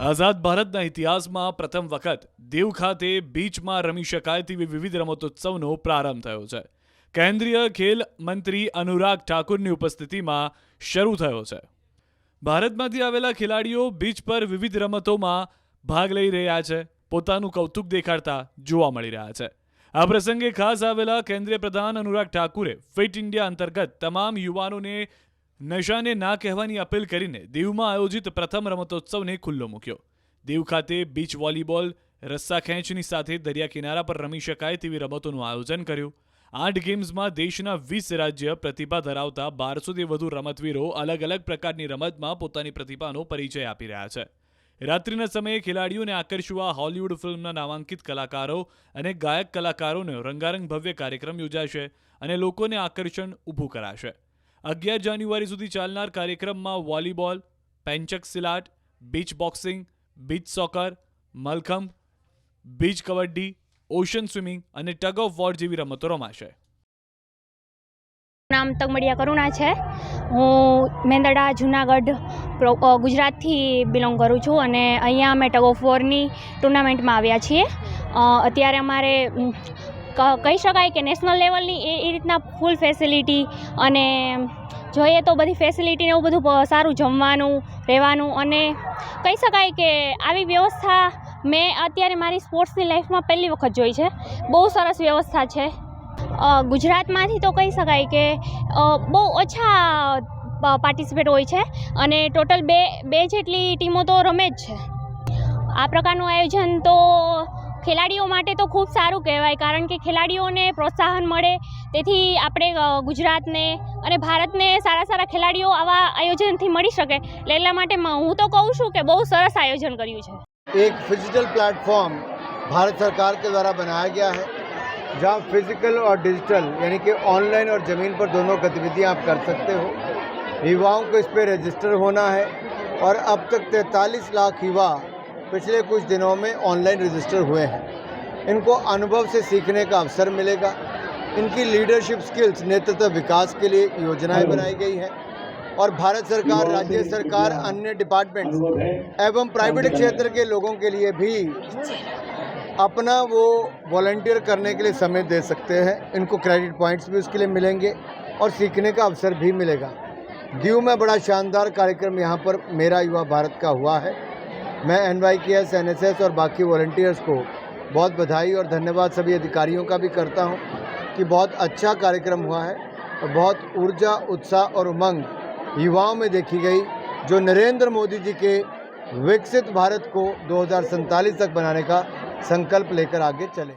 આઝાદ ભારતના ઇતિહાસમાં પ્રથમ વખત દીવ ખાતે બીચમાં રમી શકાય તેવી વિવિધ રમતોત્સવનો પ્રારંભ થયો છે. કેન્દ્રીય ખેલ મંત્રી અનુરાગ ઠાકુરની ઉપસ્થિતિમાં શરૂ થયો છે. ભારતમાંથી આવેલા ખેલાડીઓ બીચ પર વિવિધ રમતોમાં ભાગ લઈ રહ્યા છે. પોતાનું કૌતુક દેખાડતા જોવા મળી રહ્યા છે. આ પ્રસંગે ખાસ આવેલા કેન્દ્રીય પ્રધાન અનુરાગ ઠાકુરે ફિટ ઇન્ડિયા અંતર્ગત તમામ યુવાનોને નશાને ના કહેવાની અપીલ કરીને દીવમાં આયોજિત પ્રથમ રમતોત્સવને ખુલ્લો મૂક્યો. દીવ ખાતે બીચ વોલીબોલ, રસ્સા ખેંચની સાથે દરિયા કિનારા પર રમી શકાય તેવી રમતોનું આયોજન કર્યું. આઠ ગેમ્સમાં દેશના વીસ રાજ્ય પ્રતિભા ધરાવતા બારસોથી વધુ રમતવીરો અલગ અલગ પ્રકારની રમતમાં પોતાની પ્રતિભાનો પરિચય આપી રહ્યા છે. રાત્રિના સમયે ખેલાડીઓને આકર્ષવા હોલિવૂડ ફિલ્મના નામાંકિત કલાકારો અને ગાયક કલાકારોનો રંગારંગ ભવ્ય કાર્યક્રમ યોજાશે અને લોકોને આકર્ષણ ઊભું કરાશે. અગિયાર જાન્યુઆરી સુધી ચાલનાર કાર્યક્રમમાં volleyball pencak silat, beach boxing, beach soccer, Mallakhamb, beach kabaddi, ocean swimming અને ટગ ઓફ વોર જેવી રમતો રમાશે. નામ તગમડિયા કરુણા છે. હું મેંદડા, જુનાગઢ ગુજરાતથી બિલોંગ કરું છું અને અહીંયા અમે ટગ ઓફ વોરની ટુર્નામેન્ટમાં આવ્યા છીએ. અત્યારે અમારે કહી શકાય કે નેશનલ લેવલની એ એ રીતના ફૂલ ફેસિલિટી અને જોઈએ તો બધી ફેસિલિટીને એવું બધું સારું જમવાનું, રહેવાનું અને કહી શકાય કે આવી વ્યવસ્થા મેં અત્યારે મારી સ્પોર્ટ્સની લાઈફમાં પહેલી વખત જોઈ છે. બહુ સરસ વ્યવસ્થા છે. ગુજરાતમાંથી તો કહી શકાય કે બહુ ઓછા પાર્ટિસિપેટ હોય છે અને ટોટલ બે બે જેટલી ટીમો તો રમે જ છે. આ પ્રકારનું આયોજન તો ખેલાડીઓ માટે તો ખૂબ સારું કહેવાય કારણ કે ખેલાડીઓને પ્રોત્સાહન મળે તેથી આપણે અ, ગુજરાતને અને ભારતને સારા સારા ખેલાડીઓ આવા આયોજનથી મળી શકે એટલે એટલા માટે મ- હું તો કહું છું કે બહુ સરસ આયોજન કર્યું છે एक फिजिकल प्लेटफॉर्म भारत सरकार के द्वारा बनाया गया है जहां फिजिकल और डिजिटल यानी कि ऑनलाइन और ज़मीन पर दोनों गतिविधियां आप कर सकते हो युवाओं को इस पर रजिस्टर होना है और अब तक 43 लाख युवा पिछले कुछ दिनों में ऑनलाइन रजिस्टर हुए हैं। इनको अनुभव से सीखने का अवसर मिलेगा। इनकी लीडरशिप स्किल्स नेतृत्व विकास के लिए योजनाएँ बनाई गई हैं और भारत सरकार राज्य सरकार अन्य डिपार्टमेंट्स एवं प्राइवेट क्षेत्र के लोगों के लिए भी अपना वो वॉलंटियर करने के लिए समय दे सकते हैं। इनको क्रेडिट पॉइंट्स भी उसके लिए मिलेंगे और सीखने का अवसर भी मिलेगा। दीव में बड़ा शानदार कार्यक्रम यहाँ पर मेरा युवा भारत का हुआ है। मैं N Y K S N S S और बाकी वॉल्टियर्स को। बहुत बधाई और धन्यवाद सभी अधिकारियों का भी करता हूँ कि बहुत अच्छा कार्यक्रम हुआ है और बहुत ऊर्जा, उत्साह और उमंग युवाओं में देखी गई, जो नरेंद्र मोदी जी के विकसित भारत को दो हज़ार सैंतालीस तक बनाने का संकल्प लेकर आगे चले।